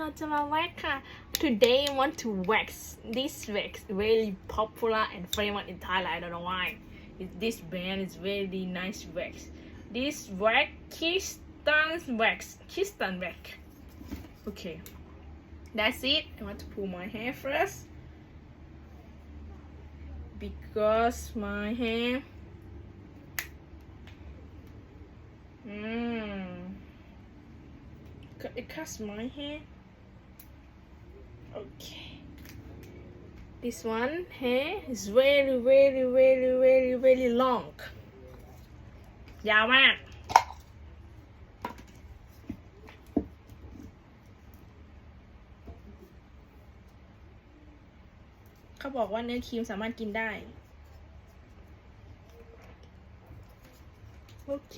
เราจะมาแว็กค่ะ Today I want to wax this wax very popular and famous in Thailand I don't know why It's this brand is very nice wax This wax Keystone wax Keystone wax Okay That's it I want to pull my hair first because my hair mm, it cuts my hair Okay this one hair is very very very very very long ยาวมาก เขาบอกว่าเนื้อครีมสามารถกินได้ โอเค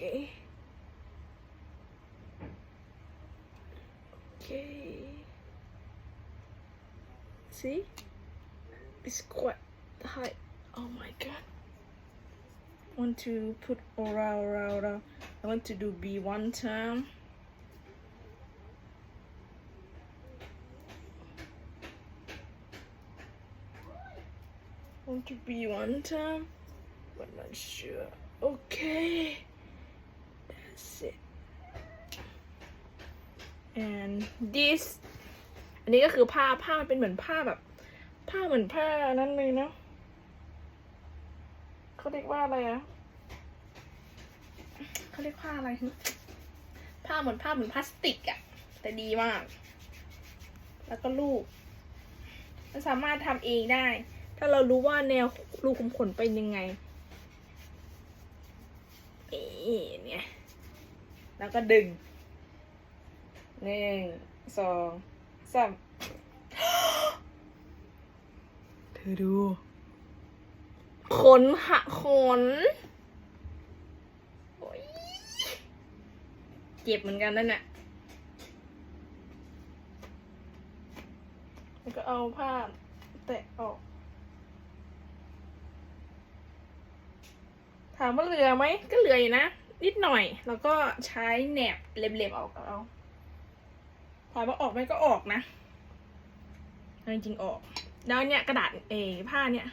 โอเค see? It's quite high oh my god. Want to put around around around I want to do B one time want to be one time, but not sure. Okay, that's it. And this อันนี้ก็คือผ้าผ้ามันเป็นเหมือนผ้าแบบ ผ้าเหมือนผ้านั้นเลยเนาะเขาเรียกว่าอะไรอะเขาเรียกผ้าอะไรผ้าเหมือนผ้าเหมือนพลาสติกอะแต่ดีมาก แล้วก็ลูกมันสามารถทำเองได้ ถ้าเรารู้ว่าแนวรูขุมขนเป็นยังไงเนี่ยแล้วก็ดึงหนึ่งสอง สามเธอดู ขนหะขนโอ๊ยเจ็บเหมือนกันนั่นน่ะแล้วก็เอาผ้าแตะออก ถามว่าเหลือไหม ก็เหลืออยู่นะ นิดหน่อย แล้วก็ใช้แหนบเล็บๆออกเอา ถามว่าออกไหมก็ออกนะจริงๆออก แล้วเนี่ยกระดาษเอผ้าเนี่ย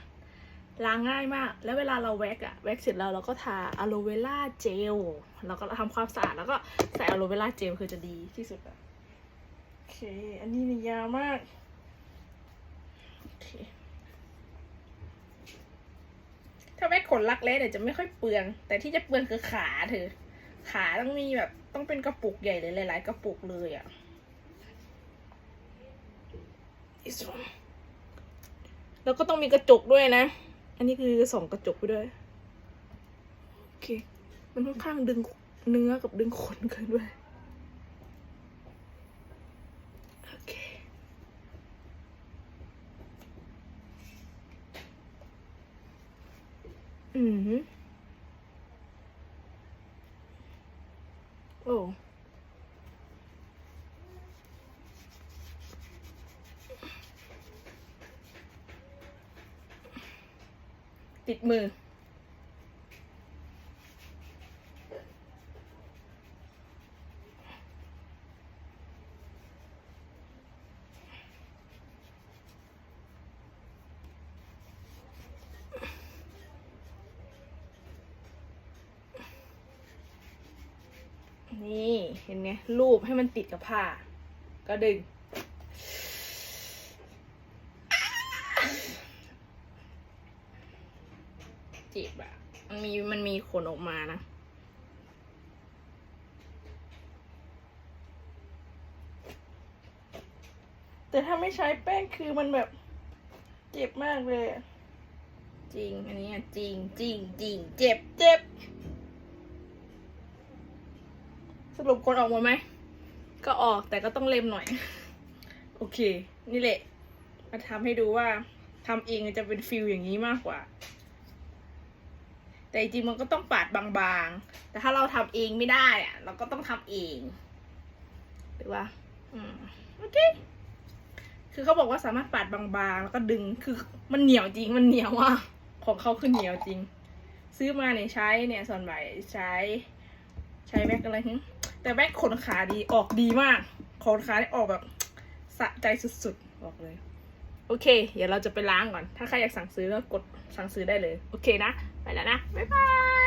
ล้างง่ายมาก แล้วเวลาเราแว็กอะแว็กเสร็จแล้วเราก็ทาอะโลเวล่าเจล แล้วก็ทำความสะอาดแล้วก็ใส่อะโลเวล่าเจลคือจะดีที่สุดอะโอเค อันนี้นี่ยาวมาก โอเค ถ้าแม่ขนรักแร้เดี๋ยวจะไม่ค่อยเปลือง แต่ที่จะเปลืองคือขาเธอ ขาต้องมีแบบต้องเป็นกระปุกใหญ่เลยหลาย ๆ กระปุกเลยอะะ This one แล้วก็ต้องมีกระจกด้วยนะ อันนี้คือส่องกระจกไปด้วย โอเค มันค่อนข้างดึงเนื้อกับดึงขนกันด้วย โอเค อืมฮึโอ้ ติดมือ นี่ เห็นไงรูปให้มันติดกับผ้า ก็ดึง จีบอะมันมีมันมีขนออกมานะ แต่ถ้าไม่ใช้แป้งคือมันแบบเจ็บมากเลยอะจริง อันนี้อะจริงจริงจริงเจ็บเจ็บ สรุปคนออกหมดไหม ก็ออกแต่ก็ต้องเล็มหน่อย โอเค นี่แหละ มาทำให้ดูว่าทำเองจะเป็นฟิลอย่างนี้มากกว่า แต่จริงมันก็ต้องปาดบางๆ แต่ถ้าเราทำเองไม่ได้อะเราก็ต้องทำเองหรือว่าอืมโอเค คือเขาบอกว่าสามารถปาดบางๆ แล้วก็ดึง คือมันเหนียวจริง มันเหนียวอะ ของเขาคือเหนียวจริง ซื้อมาเนี่ยใช้เนี่ยส่วนใหญ่ใช้ ใช้แม็กอะไรหึแต่แม็กขนขาดีออกดีมาก ขนขาเนี่ยออกแบบสะใจสุดๆ บอกเลย โอเค เดี๋ยวเราจะไปล้างก่อน ถ้าใครอยากสั่งซื้อก็กดสั่งซื้อได้เลย โอเคนะ ไปแล้วนะ บ๊ายบาย